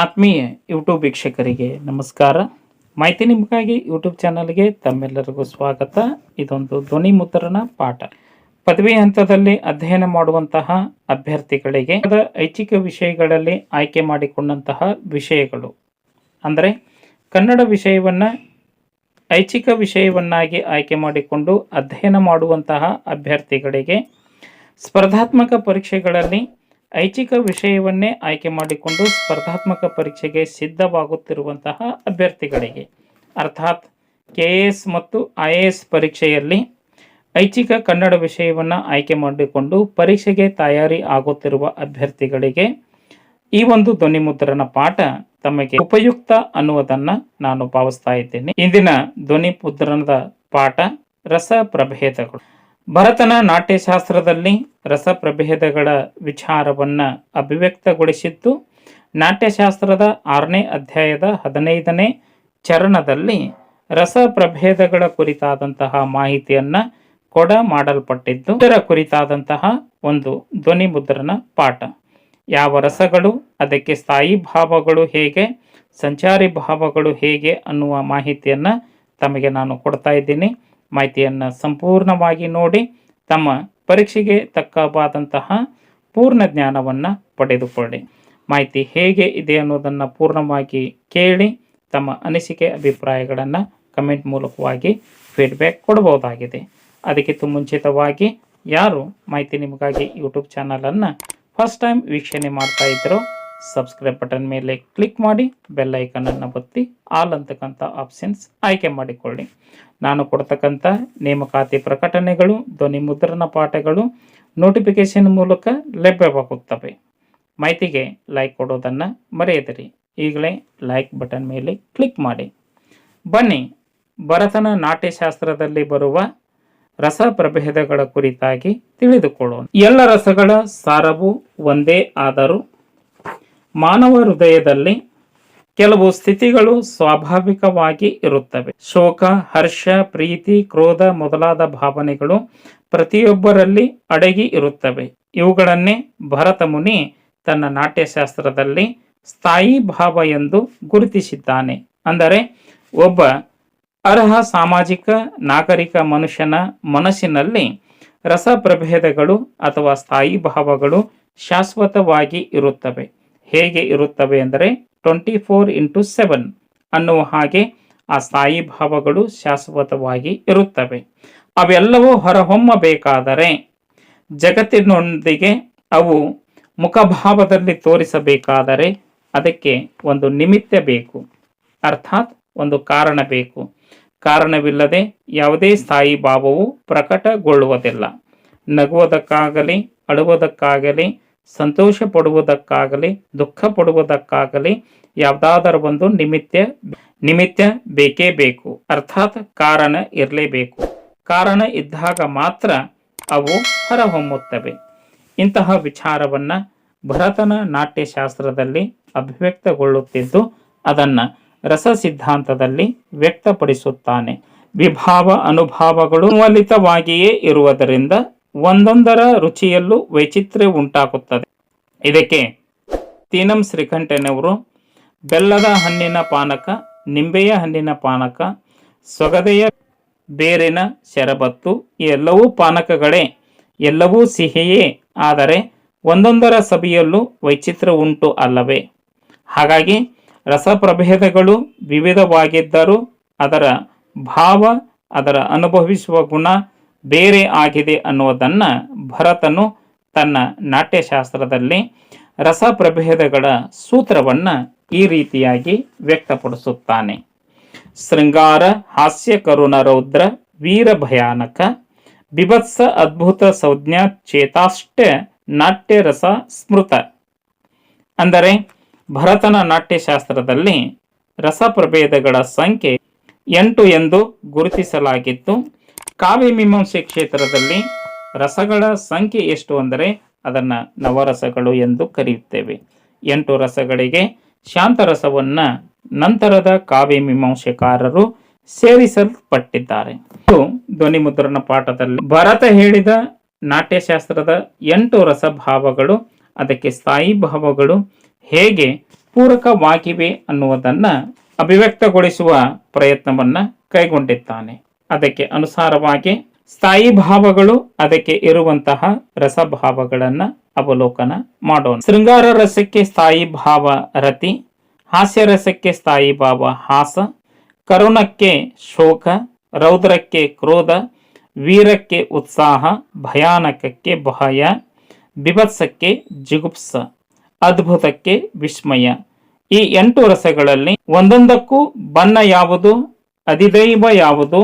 ಆತ್ಮೀಯ ಯೂಟ್ಯೂಬ್ ವೀಕ್ಷಕರಿಗೆ ನಮಸ್ಕಾರ. ಮಾಹಿತಿ ನಿಮಗಾಗಿ ಯೂಟ್ಯೂಬ್ ಚಾನಲ್ಗೆ ತಮ್ಮೆಲ್ಲರಿಗೂ ಸ್ವಾಗತ. ಇದೊಂದು ಧ್ವನಿ ಮುದ್ರಣ ಪಾಠ. ಪದವಿ ಹಂತದಲ್ಲಿ ಅಧ್ಯಯನ ಮಾಡುವಂತಹ ಅಭ್ಯರ್ಥಿಗಳಿಗೆ ಐಚ್ಛಿಕ ವಿಷಯಗಳಲ್ಲಿ ಆಯ್ಕೆ ಮಾಡಿಕೊಂಡಂತಹ ವಿಷಯಗಳು. ಅಂದರೆ ಕನ್ನಡ ವಿಷಯವನ್ನು ಐಚ್ಛಿಕ ವಿಷಯವನ್ನಾಗಿ ಆಯ್ಕೆ ಮಾಡಿಕೊಂಡು ಅಧ್ಯಯನ ಮಾಡುವಂತಹ ಅಭ್ಯರ್ಥಿಗಳಿಗೆ ಸ್ಪರ್ಧಾತ್ಮಕ ಪರೀಕ್ಷೆಗಳಲ್ಲಿ ಐಚ್ಛಿಕ ವಿಷಯವನ್ನೇ ಆಯ್ಕೆ ಮಾಡಿಕೊಂಡು ಸ್ಪರ್ಧಾತ್ಮಕ ಪರೀಕ್ಷೆಗೆ ಸಿದ್ಧವಾಗುತ್ತಿರುವಂತಹ ಅಭ್ಯರ್ಥಿಗಳಿಗೆ. ಅರ್ಥಾತ್ ಕೆ ಮತ್ತು ಐ ಎ ಎಸ್ ಪರೀಕ್ಷೆಯಲ್ಲಿ ಐಚ್ಛಿಕ ಕನ್ನಡ ವಿಷಯವನ್ನು ಆಯ್ಕೆ ಮಾಡಿಕೊಂಡು ಪರೀಕ್ಷೆಗೆ ತಯಾರಿ ಆಗುತ್ತಿರುವ ಅಭ್ಯರ್ಥಿಗಳಿಗೆ ಈ ಒಂದು ಧ್ವನಿ ಮುದ್ರಣ ಪಾಠ ತಮಗೆ ಉಪಯುಕ್ತ ಅನ್ನುವುದನ್ನ ನಾನು ಭಾವಿಸ್ತಾ ಇದ್ದೇನೆ. ಇಂದಿನ ಧ್ವನಿ ಮುದ್ರಣದ ಪಾಠ ರಸ ಪ್ರಭೇದಗಳು ಭರತನ ನಾಟ್ಯಶಾಸ್ತ್ರದಲ್ಲಿ ರಸ ಪ್ರಭೇದಗಳ ವಿಚಾರವನ್ನು ಅಭಿವ್ಯಕ್ತಗೊಳಿಸಿದ್ದು, ನಾಟ್ಯಶಾಸ್ತ್ರದ ಆರನೇ ಅಧ್ಯಾಯದ ಹದಿನೈದನೇ ಚರಣದಲ್ಲಿ ರಸ ಪ್ರಭೇದಗಳ ಕುರಿತಾದಂತಹ ಮಾಹಿತಿಯನ್ನು ಕೊಡ ಮಾಡಲ್ಪಟ್ಟಿದ್ದು, ಇದರ ಕುರಿತಾದಂತಹ ಒಂದು ಧ್ವನಿ ಮುದ್ರಣ ಪಾಠ. ಯಾವ ರಸಗಳು, ಅದಕ್ಕೆ ಸ್ಥಾಯಿ ಭಾವಗಳು ಹೇಗೆ, ಸಂಚಾರಿ ಭಾವಗಳು ಹೇಗೆ ಅನ್ನುವ ಮಾಹಿತಿಯನ್ನು ತಮಗೆ ನಾನು ಕೊಡ್ತಾ ಇದ್ದೀನಿ. ಮಾಹಿತಿಯನ್ನು ಸಂಪೂರ್ಣವಾಗಿ ನೋಡಿ ತಮ್ಮ ಪರೀಕ್ಷೆಗೆ ತಕ್ಕವಾದಂತಹ ಪೂರ್ಣ ಜ್ಞಾನವನ್ನು ಪಡೆದುಕೊಳ್ಳಿ. ಮಾಹಿತಿ ಹೇಗೆ ಇದೆ ಅನ್ನೋದನ್ನು ಪೂರ್ಣವಾಗಿ ಕೇಳಿ ತಮ್ಮ ಅನಿಸಿಕೆ, ಅಭಿಪ್ರಾಯಗಳನ್ನು ಕಮೆಂಟ್ ಮೂಲಕವಾಗಿ ಫೀಡ್ಬ್ಯಾಕ್ ಕೊಡಬಹುದಾಗಿದೆ. ಅದಕ್ಕಿಂತ ಮುಂಚಿತವಾಗಿ ಯಾರು ಮಾಹಿತಿ ನಿಮಗಾಗಿ ಯೂಟ್ಯೂಬ್ ಚಾನಲನ್ನು ಫಸ್ಟ್ ಟೈಮ್ ವೀಕ್ಷಣೆ ಮಾಡ್ತಾ ಸಬ್ಸ್ಕ್ರೈಬ್ ಬಟನ್ ಮೇಲೆ ಕ್ಲಿಕ್ ಮಾಡಿ ಬೆಲ್ ಐಕನನ್ನು ಒತ್ತಿ ಆಲ್ ಅಂತಕ್ಕಂಥ ಆಪ್ಷನ್ಸ್ ಆಯ್ಕೆ ಮಾಡಿಕೊಳ್ಳಿ. ನಾನು ಕೊಡ್ತಕ್ಕಂಥ ನೇಮಕಾತಿ ಪ್ರಕಟಣೆಗಳು, ಧ್ವನಿ ಮುದ್ರಣ ಪಾಠಗಳು ನೋಟಿಫಿಕೇಶನ್ ಮೂಲಕ ಲಭ್ಯವಾಗುತ್ತವೆ. ಮಾಹಿತಿಗೆ ಲೈಕ್ ಕೊಡೋದನ್ನು ಮರೆಯದಿರಿ. ಈಗಲೇ ಲೈಕ್ ಬಟನ್ ಮೇಲೆ ಕ್ಲಿಕ್ ಮಾಡಿ. ಬನ್ನಿ, ಭರತನ ನಾಟ್ಯಶಾಸ್ತ್ರದಲ್ಲಿ ಬರುವ ರಸ ಪ್ರಭೇದಗಳ ಕುರಿತಾಗಿ ತಿಳಿದುಕೊಳ್ಳೋಣ. ಎಲ್ಲ ರಸಗಳ ಸಾರವು ಒಂದೇ ಆದರೂ ಮಾನವ ಹೃದಯದಲ್ಲಿ ಕೆಲವು ಸ್ಥಿತಿಗಳು ಸ್ವಾಭಾವಿಕವಾಗಿ ಇರುತ್ತವೆ. ಶೋಕ, ಹರ್ಷ, ಪ್ರೀತಿ, ಕ್ರೋಧ ಮೊದಲಾದ ಭಾವನೆಗಳು ಪ್ರತಿಯೊಬ್ಬರಲ್ಲಿ ಅಡಗಿ ಇರುತ್ತವೆ. ಇವುಗಳನ್ನೇ ಭರತ ಮುನಿ ತನ್ನ ನಾಟ್ಯಶಾಸ್ತ್ರದಲ್ಲಿ ಸ್ಥಾಯಿ ಭಾವ ಎಂದು ಗುರುತಿಸಿದ್ದಾನೆ. ಅಂದರೆ ಒಬ್ಬ ಅರ್ಹ ಸಾಮಾಜಿಕ, ನಾಗರಿಕ ಮನುಷ್ಯನ ಮನಸ್ಸಿನಲ್ಲಿ ರಸ ಪ್ರಭೇದಗಳು ಅಥವಾ ಸ್ಥಾಯಿ ಭಾವಗಳು ಶಾಶ್ವತವಾಗಿ ಇರುತ್ತವೆ. ಹೇಗೆ ಇರುತ್ತವೆ ಅಂದರೆ ಟ್ವೆಂಟಿ ಫೋರ್ ಇಂಟು ಸೆವೆನ್ ಅನ್ನುವ ಹಾಗೆ ಆ ಸ್ಥಾಯಿ ಭಾವಗಳು ಶಾಶ್ವತವಾಗಿ ಇರುತ್ತವೆ. ಅವೆಲ್ಲವೂ ಹೊರಹೊಮ್ಮಬೇಕಾದರೆ ಜಗತ್ತಿನೊಂದಿಗೆ ಅವು ಮುಖಭಾವದಲ್ಲಿ ತೋರಿಸಬೇಕಾದರೆ ಅದಕ್ಕೆ ಒಂದು ನಿಮಿತ್ತ ಬೇಕು. ಅರ್ಥಾತ್ ಒಂದು ಕಾರಣ ಬೇಕು. ಕಾರಣವಿಲ್ಲದೆ ಯಾವುದೇ ಸ್ಥಾಯಿ ಭಾವವು ಪ್ರಕಟಗೊಳ್ಳುವುದಿಲ್ಲ. ನಗುವುದಕ್ಕಾಗಲಿ, ಅಳುವುದಕ್ಕಾಗಲಿ ಸಂತೋಷ ಪಡುವುದಕ್ಕಾಗಲಿ ದುಃಖ ಪಡುವುದಕ್ಕಾಗಲಿ ಯಾವುದಾದರೂ ಒಂದು ನಿಮಿತ್ತ ನಿಮಿತ್ತ ಬೇಕೇ ಬೇಕು. ಅರ್ಥಾತ್ ಕಾರಣ ಇರಲೇಬೇಕು. ಕಾರಣ ಇದ್ದಾಗ ಮಾತ್ರ ಅವು ಹೊರಹೊಮ್ಮುತ್ತವೆ. ಇಂತಹ ವಿಚಾರವನ್ನ ಭರತನ ನಾಟ್ಯಶಾಸ್ತ್ರದಲ್ಲಿ ಅಭಿವ್ಯಕ್ತಗೊಳ್ಳುತ್ತಿದ್ದು, ಅದನ್ನ ರಸ ಸಿದ್ಧಾಂತದಲ್ಲಿ ವ್ಯಕ್ತಪಡಿಸುತ್ತಾನೆ. ವಿಭಾವ ಅನುಭಾವಗಳು ಮೂಲಿತವಾಗಿಯೇ ಇರುವುದರಿಂದ ಒಂದೊಂದರ ರುಚಿಯಲ್ಲೂ ವೈಚಿತ್ರ್ಯ ಉಂಟಾಗುತ್ತದೆ. ಇದಕ್ಕೆ ತೀನಂ ಶ್ರೀಕಂಠನವರು ಬೆಲ್ಲದ ಹಣ್ಣಿನ ಪಾನಕ, ನಿಂಬೆಯ ಹಣ್ಣಿನ ಪಾನಕ, ಸೊಗದೆಯ ಬೇರಿನ ಶರಬತ್ತು ಎಲ್ಲವೂ ಪಾನಕಗಳೇ. ಎಲ್ಲವೂ ಸಿಹಿಯೇ. ಆದರೆ ಒಂದೊಂದರ ಸಭೆಯಲ್ಲೂ ವೈಚಿತ್ರ್ಯ ಉಂಟು ಅಲ್ಲವೇ. ಹಾಗಾಗಿ ರಸಪ್ರಭೇದಗಳು ವಿವಿಧವಾಗಿದ್ದರೂ ಅದರ ಭಾವ, ಅದರ ಅನುಭವಿಸುವ ಗುಣ ಬೇರೆ ಆಗಿದೆ ಅನ್ನುವುದನ್ನು ಭರತನು ತನ್ನ ನಾಟ್ಯಶಾಸ್ತ್ರದಲ್ಲಿ ರಸ ಪ್ರಭೇದಗಳ ಸೂತ್ರವನ್ನು ಈ ರೀತಿಯಾಗಿ ವ್ಯಕ್ತಪಡಿಸುತ್ತಾನೆ. ಶೃಂಗಾರ, ಹಾಸ್ಯ, ಕರುಣ, ರೌದ್ರ, ವೀರ ಭಯಾನಕ, ಬಿಭತ್ಸ, ಅದ್ಭುತ, ಸಂಜ್ಞಾ ಚೇತಾಷ್ಟ ನಾಟ್ಯ ರಸ, ಸ್ಮೃತ. ಅಂದರೆ ಭರತನ ನಾಟ್ಯಶಾಸ್ತ್ರದಲ್ಲಿ ರಸ ಪ್ರಭೇದಗಳ ಸಂಖ್ಯೆ ಎಂಟು ಎಂದು ಗುರುತಿಸಲಾಗಿತ್ತು. ಕಾವ್ಯ ಮೀಮಾಂಸೆ ಕ್ಷೇತ್ರದಲ್ಲಿ ರಸಗಳ ಸಂಖ್ಯೆ ಎಷ್ಟು ಅಂದರೆ ಅದನ್ನು ನವರಸಗಳು ಎಂದು ಕರೆಯುತ್ತೇವೆ. ಎಂಟು ರಸಗಳಿಗೆ ಶಾಂತರಸವನ್ನು ನಂತರದ ಕಾವ್ಯ ಮೀಮಾಂಸೆಕಾರರು ಸೇರಿಸಲ್ಪಟ್ಟಿದ್ದಾರೆ. ಇದು ಧ್ವನಿ ಮುದ್ರಣ ಪಾಠದಲ್ಲಿ ಭರತ ಹೇಳಿದ ನಾಟ್ಯಶಾಸ್ತ್ರದ ಎಂಟು ರಸಭಾವಗಳು, ಅದಕ್ಕೆ ಸ್ಥಾಯಿ ಭಾವಗಳು ಹೇಗೆ ಪೂರಕವಾಗಿವೆ ಅನ್ನುವುದನ್ನು ಅಭಿವ್ಯಕ್ತಗೊಳಿಸುವ ಪ್ರಯತ್ನವನ್ನ ಕೈಗೊಂಡಿದ್ದಾನೆ. ಅದಕ್ಕೆ ಅನುಸಾರವಾಗಿ ಸ್ಥಾಯಿ ಭಾವಗಳು ಅದಕ್ಕೆ ಇರುವಂತಹ ರಸಭಾವಗಳನ್ನ ಅವಲೋಕನ ಮಾಡೋಣ. ಶೃಂಗಾರ ರಸಕ್ಕೆ ಸ್ಥಾಯಿ ಭಾವ ರತಿ, ಹಾಸ್ಯ ರಸಕ್ಕೆ ಸ್ಥಾಯಿ ಭಾವ ಹಾಸ, ಕರುಣಕ್ಕೆ ಶೋಕ, ರೌದ್ರಕ್ಕೆ ಕ್ರೋಧ, ವೀರಕ್ಕೆ ಉತ್ಸಾಹ, ಭಯಾನಕಕ್ಕೆ ಭಯ, ಬಿಭತ್ಸಕ್ಕೆ ಜಿಗುಪ್ಸ, ಅದ್ಭುತಕ್ಕೆ ವಿಸ್ಮಯ. ಈ ಎಂಟು ರಸಗಳಲ್ಲಿ ಒಂದೊಂದಕ್ಕೂ ಬಣ್ಣ ಯಾವುದು, ಅಧಿದೈವ ಯಾವುದು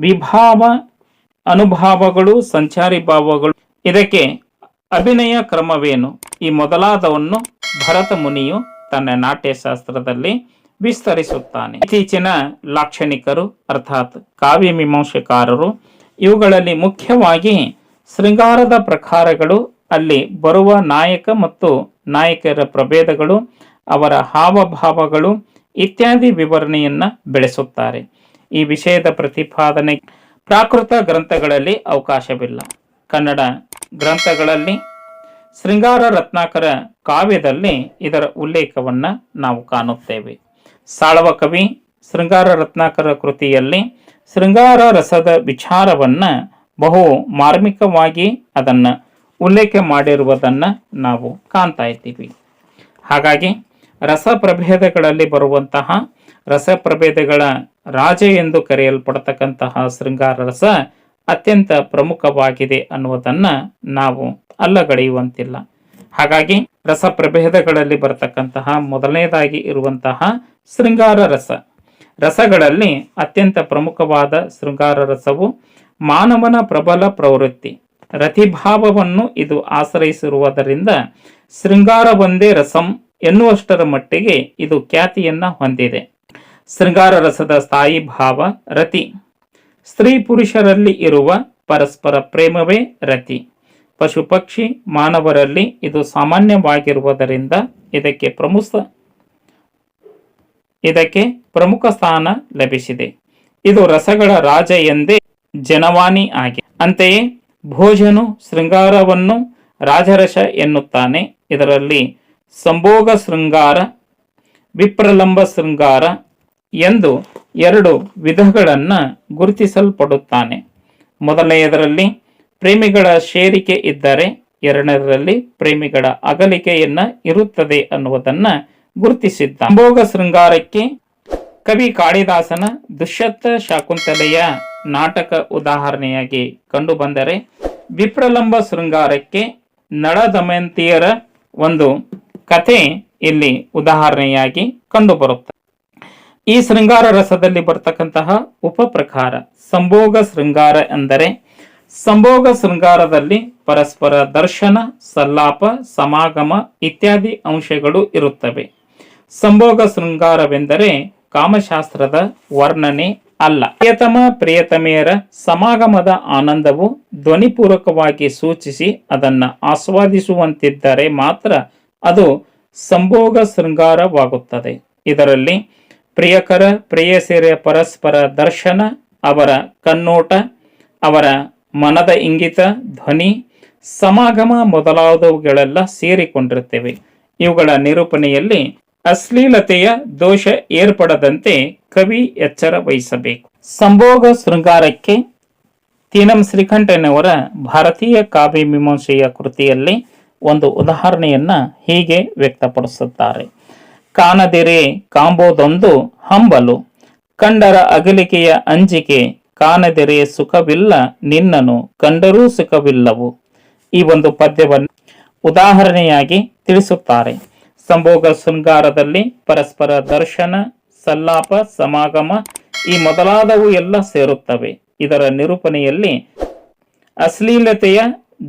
ವಿಭಾವ ಅನುಭಾವಗಳು, ಸಂಚಾರಿ ಭಾವಗಳು. ಇದಕ್ಕೆ ಅಭಿನಯ ಕ್ರಮವೇನು? ಈ ಮೊದಲಾದವನ್ನು ಭರತ ಮುನಿಯು ತನ್ನ ನಾಟ್ಯಶಾಸ್ತ್ರದಲ್ಲಿ ವಿಸ್ತರಿಸುತ್ತಾನೆ. ಇತ್ತೀಚಿನ ಲಾಕ್ಷಣಿಕರು, ಅರ್ಥಾತ್ ಕಾವ್ಯ ಮೀಮಾಂಸಕಾರರು, ಇವುಗಳಲ್ಲಿ ಮುಖ್ಯವಾಗಿ ಶೃಂಗಾರದ ಪ್ರಕಾರಗಳು, ಅಲ್ಲಿ ಬರುವ ನಾಯಕ ಮತ್ತು ನಾಯಕರ ಪ್ರಭೇದಗಳು, ಅವರ ಹಾವಭಾವಗಳು ಇತ್ಯಾದಿ ವಿವರಣೆಯನ್ನ ಬೆಳೆಸುತ್ತಾರೆ. ಈ ವಿಷಯದ ಪ್ರತಿಪಾದನೆ ಪ್ರಾಕೃತ ಗ್ರಂಥಗಳಲ್ಲಿ ಅವಕಾಶವಿಲ್ಲ. ಕನ್ನಡ ಗ್ರಂಥಗಳಲ್ಲಿ ಶೃಂಗಾರ ರತ್ನಾಕರ ಕಾವ್ಯದಲ್ಲಿ ಇದರ ಉಲ್ಲೇಖವನ್ನು ನಾವು ಕಾಣುತ್ತೇವೆ. ಸಾಳವ ಕವಿ ಶೃಂಗಾರ ರತ್ನಾಕರ ಕೃತಿಯಲ್ಲಿ ಶೃಂಗಾರ ರಸದ ವಿಚಾರವನ್ನು ಬಹು ಮಾರ್ಮಿಕವಾಗಿ ಅದನ್ನು ಉಲ್ಲೇಖ ಮಾಡಿರುವುದನ್ನು ನಾವು ಕಾಣ್ತಾ ಇದ್ದೀವಿ. ಹಾಗಾಗಿ ರಸ ಪ್ರಭೇದಗಳಲ್ಲಿ ಬರುವಂತಹ ರಸ ಪ್ರಭೇದಗಳ ರಾಜ ಎಂದು ಕರೆಯಲ್ಪಡತಕ್ಕಂತಹ ಶೃಂಗಾರ ರಸ ಅತ್ಯಂತ ಪ್ರಮುಖವಾಗಿದೆ ಅನ್ನುವುದನ್ನ ನಾವು ಅಲ್ಲಗಳೆಯುವಂತಿಲ್ಲ. ಹಾಗಾಗಿ ರಸ ಪ್ರಭೇದಗಳಲ್ಲಿ ಬರತಕ್ಕಂತಹ ಮೊದಲನೇದಾಗಿ ಇರುವಂತಹ ಶೃಂಗಾರ ರಸ. ರಸಗಳಲ್ಲಿ ಅತ್ಯಂತ ಪ್ರಮುಖವಾದ ಶೃಂಗಾರ ರಸವು ಮಾನವನ ಪ್ರಬಲ ಪ್ರವೃತ್ತಿ. ರತಿಭಾವವನ್ನು ಇದು ಆಶ್ರಯಿಸಿರುವುದರಿಂದ ಶೃಂಗಾರವೊಂದೇ ರಸಂ ಎನ್ನುವಷ್ಟರ ಮಟ್ಟಿಗೆ ಇದು ಖ್ಯಾತಿಯನ್ನ ಹೊಂದಿದೆ. ಶೃಂಗಾರ ರಸದ ಸ್ಥಾಯಿ ಭಾವ ರತಿ. ಸ್ತ್ರೀ ಪುರುಷರಲ್ಲಿ ಇರುವ ಪರಸ್ಪರ ಪ್ರೇಮವೇ ರತಿ. ಪಶು ಪಕ್ಷಿ ಮಾನವರಲ್ಲಿ ಇದು ಸಾಮಾನ್ಯವಾಗಿರುವುದರಿಂದ ಇದಕ್ಕೆ ಪ್ರಮುಖ ಇದಕ್ಕೆ ಪ್ರಮುಖ ಸ್ಥಾನ ಲಭಿಸಿದೆ. ಇದು ರಸಗಳ ರಾಜ ಎಂದೇ ಜನವಾಣಿ ಆಗಿದೆ. ಅಂತೆಯೇ ಭೋಜನು ಶೃಂಗಾರವನ್ನು ರಾಜರಸ ಎನ್ನುತ್ತಾನೆ. ಇದರಲ್ಲಿ ಸಂಭೋಗ ಶೃಂಗಾರ, ವಿಪ್ರಲಂಬ ಶೃಂಗಾರ ಎಂದು ಎರಡು ವಿಧಗಳನ್ನು ಗುರುತಿಸಲ್ಪಡುತ್ತಾನೆ. ಮೊದಲನೆಯದರಲ್ಲಿ ಪ್ರೇಮಿಗಳ ಶೇರಿಕೆ ಇದ್ದರೆ, ಎರಡನೇದರಲ್ಲಿ ಪ್ರೇಮಿಗಳ ಅಗಲಿಕೆಯನ್ನ ಇರುತ್ತದೆ ಅನ್ನುವುದನ್ನ ಗುರುತಿಸಿದ್ದ ಭೋಗ ಶೃಂಗಾರಕ್ಕೆ ಕವಿ ಕಾಳಿದಾಸನ ದುಶ್ಯತ್ತ ಶಾಕುಂತಲೆಯ ನಾಟಕ ಉದಾಹರಣೆಯಾಗಿ ಕಂಡುಬಂದರೆ, ವಿಪ್ರಲಂಬ ಶೃಂಗಾರಕ್ಕೆ ನಳ ದಮಯಂತಿಯರ ಒಂದು ಕಥೆ ಇಲ್ಲಿ ಉದಾಹರಣೆಯಾಗಿ ಕಂಡುಬರುತ್ತದೆ ಈ ಶೃಂಗಾರ ರಸದಲ್ಲಿ ಬರ್ತಕ್ಕಂತಹ ಉಪಪ್ರಕಾರ ಸಂಭೋಗ ಶೃಂಗಾರ ಎಂದರೆ ಸಂಭೋಗ ಶೃಂಗಾರದಲ್ಲಿ ಪರಸ್ಪರ ದರ್ಶನ, ಸಲ್ಲಾಪ, ಸಮಾಗಮ ಇತ್ಯಾದಿ ಅಂಶಗಳು ಇರುತ್ತವೆ. ಸಂಭೋಗ ಶೃಂಗಾರವೆಂದರೆ ಕಾಮಶಾಸ್ತ್ರದ ವರ್ಣನೆ ಅಲ್ಲ. ಪ್ರಿಯತಮ, ಪ್ರಿಯತಮೆಯರ ಸಮಾಗಮದ ಆನಂದವು ಧ್ವನಿಪೂರ್ವಕವಾಗಿ ಸೂಚಿಸಿ ಅದನ್ನು ಆಸ್ವಾದಿಸುವಂತಿದ್ದರೆ ಮಾತ್ರ ಅದು ಸಂಭೋಗ ಶೃಂಗಾರವಾಗುತ್ತದೆ. ಇದರಲ್ಲಿ ಪ್ರಿಯಕರ ಪ್ರೇಯಸಿರ ಪರಸ್ಪರ ದರ್ಶನ, ಅವರ ಕನ್ನೋಟ ಅವರ ಮನದ ಇಂಗಿತ, ಧ್ವನಿ, ಸಮಾಗಮ ಮೊದಲಾದವುಗಳೆಲ್ಲ ಸೇರಿಕೊಂಡಿರುತ್ತೇವೆ. ಇವುಗಳ ನಿರೂಪಣೆಯಲ್ಲಿ ಅಶ್ಲೀಲತೆಯ ದೋಷ ಏರ್ಪಡದಂತೆ ಕವಿ ಎಚ್ಚರ ವಹಿಸಬೇಕು. ಸಂಭೋಗ ಶೃಂಗಾರಕ್ಕೆ ತೀನಂ ಶ್ರೀಕಂಠನವರ ಭಾರತೀಯ ಕಾವ್ಯ ಮೀಮಾಂಸೆಯ ಕೃತಿಯಲ್ಲಿ ಒಂದು ಉದಾಹರಣೆಯನ್ನು ಹೀಗೆ ವ್ಯಕ್ತಪಡಿಸುತ್ತಾರೆ. ಕಾಣದಿರೆ ಕಾಂಬೋದೊಂದು ಹಂಬಲು. ಕಂಡರ ಅಗಲಿಕೆಯ ಅಂಜಿಕೆ, ಕಾಣದಿರೆ ಸುಖವಿಲ್ಲ ನಿನ್ನನು, ಕಂಡರೂ ಸುಖವಿಲ್ಲವು. ಈ ಒಂದು ಪದ್ಯವನ್ನು ಉದಾಹರಣೆಯಾಗಿ ತಿಳಿಸುತ್ತಾರೆ. ಸಂಭೋಗ ಶೃಂಗಾರದಲ್ಲಿ ಪರಸ್ಪರ ದರ್ಶನ, ಸಲ್ಲಾಪ, ಸಮಾಗಮ ಈ ಮೊದಲಾದವು ಎಲ್ಲ ಸೇರುತ್ತವೆ. ಇದರ ನಿರೂಪಣೆಯಲ್ಲಿ ಅಶ್ಲೀಲತೆಯ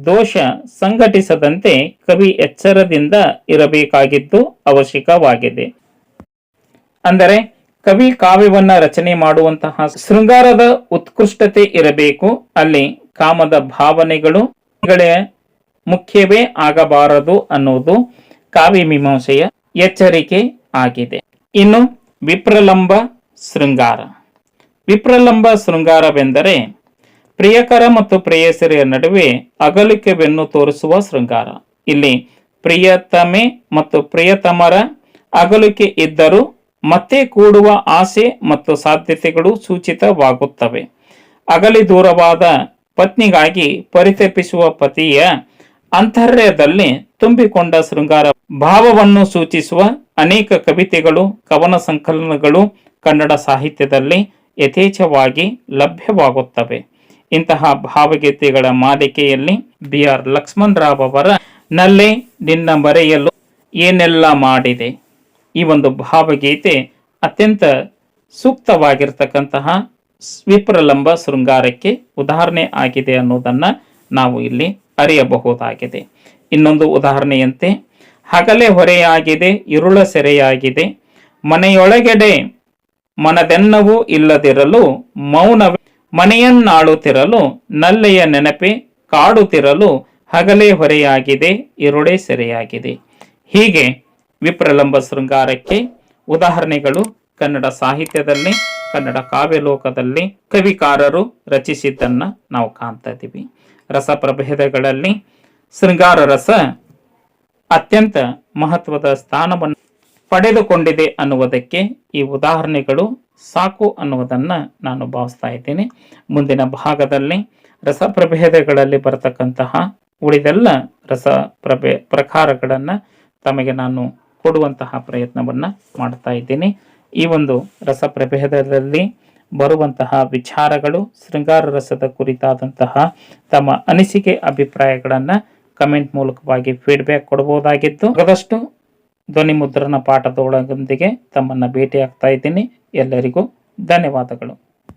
ದೋಷ ಸಂಘಟಿಸದಂತೆ ಕವಿ ಎಚ್ಚರದಿಂದ ಇರಬೇಕಾಗಿದ್ದು ಅವಶ್ಯಕವಾಗಿದೆ. ಅಂದರೆ ಕವಿ ಕಾವ್ಯವನ್ನ ರಚನೆ ಮಾಡುವಂತಹ ಶೃಂಗಾರದ ಉತ್ಕೃಷ್ಟತೆ ಇರಬೇಕು, ಅಲ್ಲಿ ಕಾಮದ ಭಾವನೆಗಳು ಗಳೇ ಮುಖ್ಯವೇ ಆಗಬಾರದು ಅನ್ನುವುದು ಕಾವ್ಯ ಮೀಮಾಂಸೆಯ ಎಚ್ಚರಿಕೆ ಆಗಿದೆ. ಇನ್ನು ವಿಪ್ರಲಂಬ ಶೃಂಗಾರ. ವಿಪ್ರಲಂಬ ಶೃಂಗಾರವೆಂದರೆ ಪ್ರಿಯಕರ ಮತ್ತು ಪ್ರೇಯಸರಿಯ ನಡುವೆ ಅಗಲಿಕೆಯನ್ನು ತೋರಿಸುವ ಶೃಂಗಾರ. ಇಲ್ಲಿ ಪ್ರಿಯತಮೆ ಮತ್ತು ಪ್ರಿಯತಮರ ಅಗಲಿಕೆ ಇದ್ದರೂ ಮತ್ತೆ ಕೂಡುವ ಆಸೆ ಮತ್ತು ಸಾಧ್ಯತೆಗಳು ಸೂಚಿತವಾಗುತ್ತವೆ. ಅಗಲಿ ದೂರವಾದ ಪತ್ನಿಗಾಗಿ ಪರಿತಪಿಸುವ ಪತಿಯ ಅಂತರ್ಯದಲ್ಲಿ ತುಂಬಿಕೊಂಡ ಶೃಂಗಾರ ಭಾವವನ್ನು ಸೂಚಿಸುವ ಅನೇಕ ಕವಿತೆಗಳು, ಕವನ ಸಂಕಲನಗಳು ಕನ್ನಡ ಸಾಹಿತ್ಯದಲ್ಲಿ ಯಥೇಚ್ಛವಾಗಿ ಲಭ್ಯವಾಗುತ್ತವೆ. ಇಂತಹ ಭಾವಗೀತೆಗಳ ಮಾಲಿಕೆಯಲ್ಲಿ ಬಿ ಆರ್ ಲಕ್ಷ್ಮಣ್ ರಾವ್ ಅವರ ನಲ್ಲೆ ನಿನ್ನ ಬರೆಯಲು ಏನೆಲ್ಲ ಮಾಡಿದೆ? ಈ ಒಂದು ಭಾವಗೀತೆ ಅತ್ಯಂತ ಸೂಕ್ತವಾಗಿರ್ತಕ್ಕಂತಹ ವಿಪ್ರಲಂಬ ಶೃಂಗಾರಕ್ಕೆ ಉದಾಹರಣೆ ಆಗಿದೆ ಅನ್ನೋದನ್ನ ನಾವು ಇಲ್ಲಿ ಅರಿಯಬಹುದಾಗಿದೆ. ಇನ್ನೊಂದು ಉದಾಹರಣೆಯಂತೆ, ಹಗಲೆ ಹೊರೆಯಾಗಿದೆ, ಇರುಳ ಸೆರೆಯಾಗಿದೆ, ಮನೆಯೊಳಗಡೆ ಮನದೆನ್ನವೂ ಇಲ್ಲದಿರಲು ಮೌನವೇ ಮನೆಯನ್ನಾಳುತ್ತಿರಲು ನಲ್ಲೆಯ ನೆನಪೆ ಕಾಡುತ್ತಿರಲು ಹಗಲೇ ಹೊರೆಯಾಗಿದೆ ಇರುಳೆ ಸೆರೆಯಾಗಿದೆ. ಹೀಗೆ ವಿಪ್ರಲಂಬ ಶೃಂಗಾರಕ್ಕೆ ಉದಾಹರಣೆಗಳು ಕನ್ನಡ ಸಾಹಿತ್ಯದಲ್ಲಿ, ಕನ್ನಡ ಕಾವ್ಯಲೋಕದಲ್ಲಿ ಕವಿಕಾರರು ರಚಿಸಿದ್ದನ್ನು ನಾವು ಕಾಣ್ತಾ ಇದ್ದೀವಿ ರಸ ಪ್ರಭೇದಗಳಲ್ಲಿ ಶೃಂಗಾರ ರಸ ಅತ್ಯಂತ ಮಹತ್ವದ ಸ್ಥಾನವನ್ನು ಪಡೆದುಕೊಂಡಿದೆ ಅನ್ನುವುದಕ್ಕೆ ಈ ಉದಾಹರಣೆಗಳು ಸಾಕು ಅನ್ನುವುದನ್ನು ನಾನು ಭಾವಿಸ್ತಾ ಇದ್ದೇನೆ. ಮುಂದಿನ ಭಾಗದಲ್ಲಿ ರಸ ಪ್ರಭೇದಗಳಲ್ಲಿ ಬರತಕ್ಕಂತಹ ಉಳಿದೆಲ್ಲ ರಸ ಪ್ರಭೇ ಪ್ರಕಾರಗಳನ್ನು ತಮಗೆ ನಾನು ಕೊಡುವಂತಹ ಪ್ರಯತ್ನವನ್ನು ಮಾಡ್ತಾ ಇದ್ದೀನಿ. ಈ ಒಂದು ರಸ ಪ್ರಭೇದದಲ್ಲಿ ಬರುವಂತಹ ವಿಚಾರಗಳು, ಶೃಂಗಾರ ರಸದ ಕುರಿತಾದಂತಹ ತಮ್ಮ ಅನಿಸಿಕೆ, ಅಭಿಪ್ರಾಯಗಳನ್ನು ಕಮೆಂಟ್ ಮೂಲಕವಾಗಿ ಫೀಡ್ಬ್ಯಾಕ್ ಕೊಡಬಹುದಾಗಿತ್ತು ಆದಷ್ಟು ಧ್ವನಿ ಮುದ್ರಣ ಪಾಠದೊಳಗೊಂದಿಗೆ ತಮ್ಮನ್ನು ಭೇಟಿಯಾಗ್ತಾ ಇದ್ದೀನಿ. ಎಲ್ಲರಿಗೂ ಧನ್ಯವಾದಗಳು.